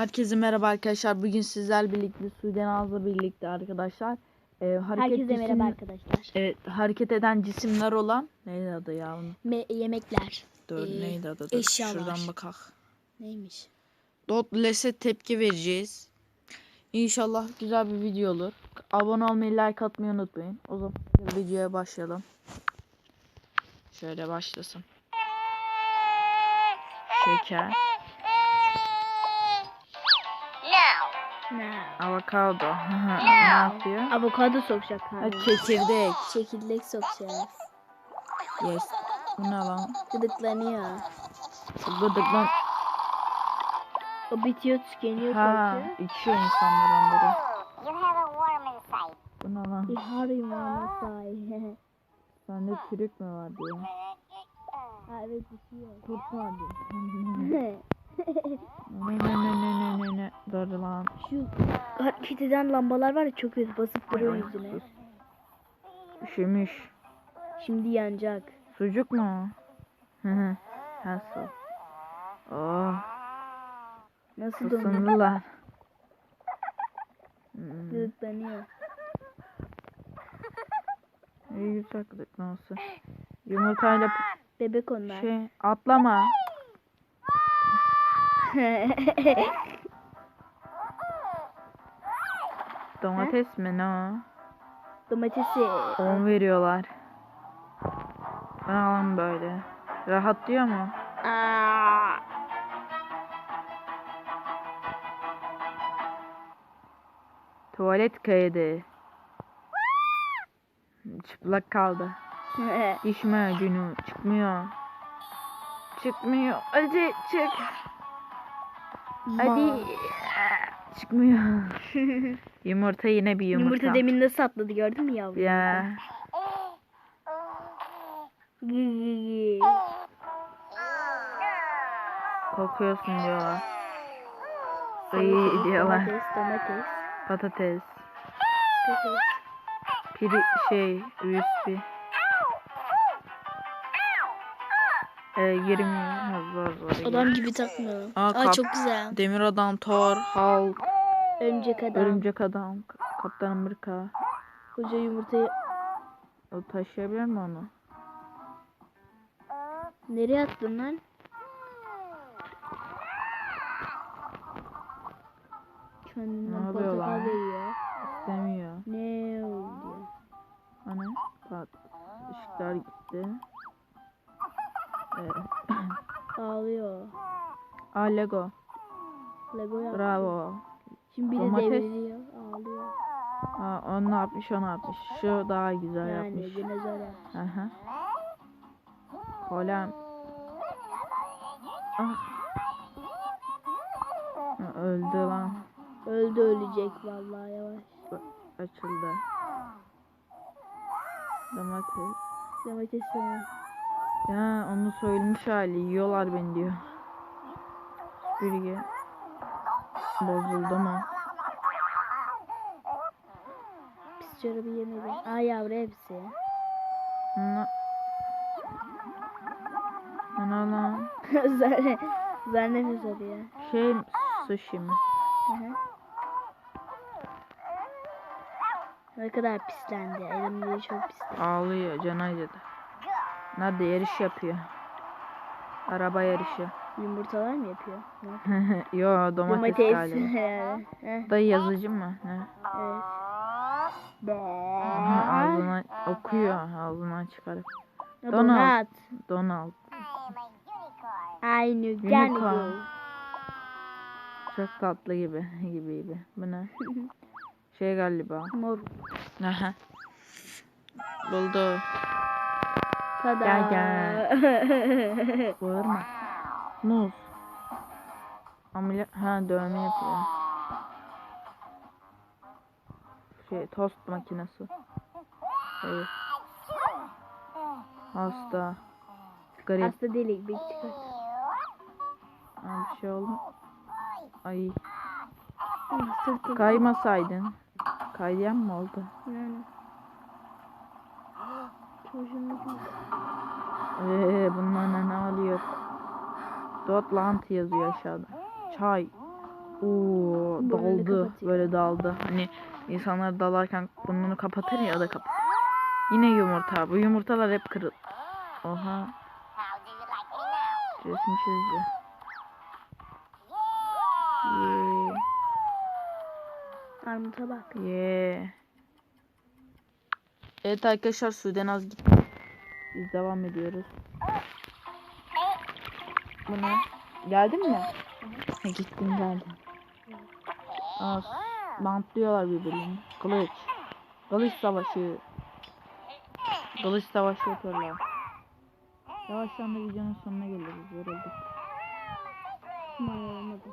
Herkese merhaba arkadaşlar. Bugün sizler birlikte Suuden Ağız'la birlikte arkadaşlar. Ee, hareket Herkese merhaba cisim- arkadaşlar. Evet, hareket eden cisimler olan neydi adı ya onun? Me- yemekler. Dur Ee, neydi adı? Dur, eşyalar. Şuradan bakak. Neymiş? Dotless'e tepki vereceğiz. İnşallah güzel bir video olur. Abone olmayı, like atmayı unutmayın. O zaman videoya başlayalım. Şöyle başlasın. Şeker, avokado. ne yapıyor? Avokado sokacak Ha, abi. çekirdek. Çekirdek sokacak. Yes. Bu ne lan? Gıdıklanıyor. Gıdıklan. O bitiyor tükeniyor Ha, korkuyor. içiyor insanlar onları. You have a worm inside. Bu ne lan? İhari mamasay. Sende çürük mü var diyor. evet bitiyor. Kurt var diyor. Ne ne ne ne ne ne ne. Dur lan. Şu hareket eden lambalar var ya çok kötü basıp duruyor yüzüne. Üşümüş. Şimdi yanacak. Sucuk mu? Hı hı. Nasıl? Oh, Nasıl donuyor? ısındılar. Hmm, Gıdıklanıyor. iyi güzel gıdıklaması. Yumurtayla Bebek onlar. şey atlama. Domates mi ne o? Domatesi. On veriyorlar. Ben alalım böyle. Rahat diyor mu? Aa, Tuvalet kaydı. Çıplak kaldı. Diş macunu çıkmıyor. Çıkmıyor. Hadi çık. Hadi. Çıkmıyor. Yumurta yine bir yumurta. Yumurta demin nasıl atladı gördün mü yavrum? Ya. Kokuyorsun diyorlar. İyi diyorlar. Domates, domates. Patates. Patates. Piri şey USB. Ee, 20 zor zor. Adam gibi takmıyor. Aa, Aa, kap- çok güzel. Demir Adam, Thor, Hulk, Örümcek adam. Örümcek Adam, Kaptan Amerika. Koca yumurtayı O taşıyabilir mi onu? nereye attın lan? Kendinden portakal lan? veriyor. Ağlıyor. Aa Lego. Lego yaptı. Bravo. Şimdi biri Domates. devriliyor. Ağlıyor. Aa, o ne yapmış o ne yapmış. Şu daha güzel Yani yapmış. dinozor yaptı. Aha. Kolem. Ah. Öldü lan. Öldü ölecek vallahi yavaş. Açıldı. Domates. Domates sana. Ya onu soyulmuş hali. Yiyorlar beni diyor. Biri bozuldu mu? Pis çorabı yemedi. Aa yavru hepsi. Ne? Ana lan. Zar, zar nefes alıyor. Şey sushi mi? Hı hı. Ne kadar pislendi. Elimleri çok pislendi. Ağlıyor canı acıdı. Nerede yarış yapıyor? Araba yarışı. Yumurtalar mı yapıyor? Yo domates, Domates. galiba. herhalde. Heh, Da yazıcı mı? Ne? evet. Aha, ağzına okuyor ağzından çıkarıp. Donald. Donald. Aynı Unicorn. Çok tatlı gibi gibi gibi. Bu ne? Şey galiba. Mor. Aha. Buldu. Tada. Gel, Bağırma. Muz. Ameliyat. Ha dövme yapıyor. Şey tost makinesi. Şey. Hasta. Garip. Hasta delik bir çıkart. Ha, bir şey oldu. Ay kaymasaydın. Kaydıyan mı oldu? Yani. Çocuğum. Ee, bunlar ne alıyor? Dotland yazıyor aşağıda. Çay. Oo daldı. Böyle daldı. Hani insanlar dalarken burnunu kapatır ya da kapat. Yine yumurta. Bu yumurtalar hep kırıl. Oha. Resim çizdi. Armuta bak. Yee. Evet arkadaşlar Sudenaz gitti. Biz devam ediyoruz. Bu ne? Geldin mi? Gittim geldim. Aa, bantlıyorlar birbirlerini. Kılıç. Kılıç savaşı. Kılıç savaşı yapıyorlar. Yavaştan da videonun sonuna geliriz. Yorulduk. Olmadı.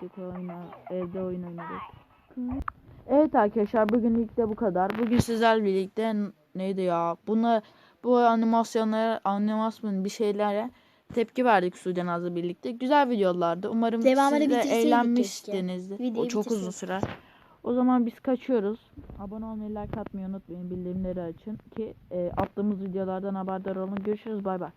Gittik oyna. Evde oyun oynadık. Evet arkadaşlar bugünlük de bu kadar. Bugün sizlerle birlikte neydi ya? Buna bu animasyonlara, animasyon bir şeylere tepki verdik Sude Naz'la birlikte. Güzel videolardı. Umarım Devamını siz de eğlenmişsinizdir. O çok uzun sürer. O zaman biz kaçıyoruz. Abone olmayı, like atmayı unutmayın. Bildirimleri açın ki e, attığımız videolardan haberdar olun. Görüşürüz. Bay bay.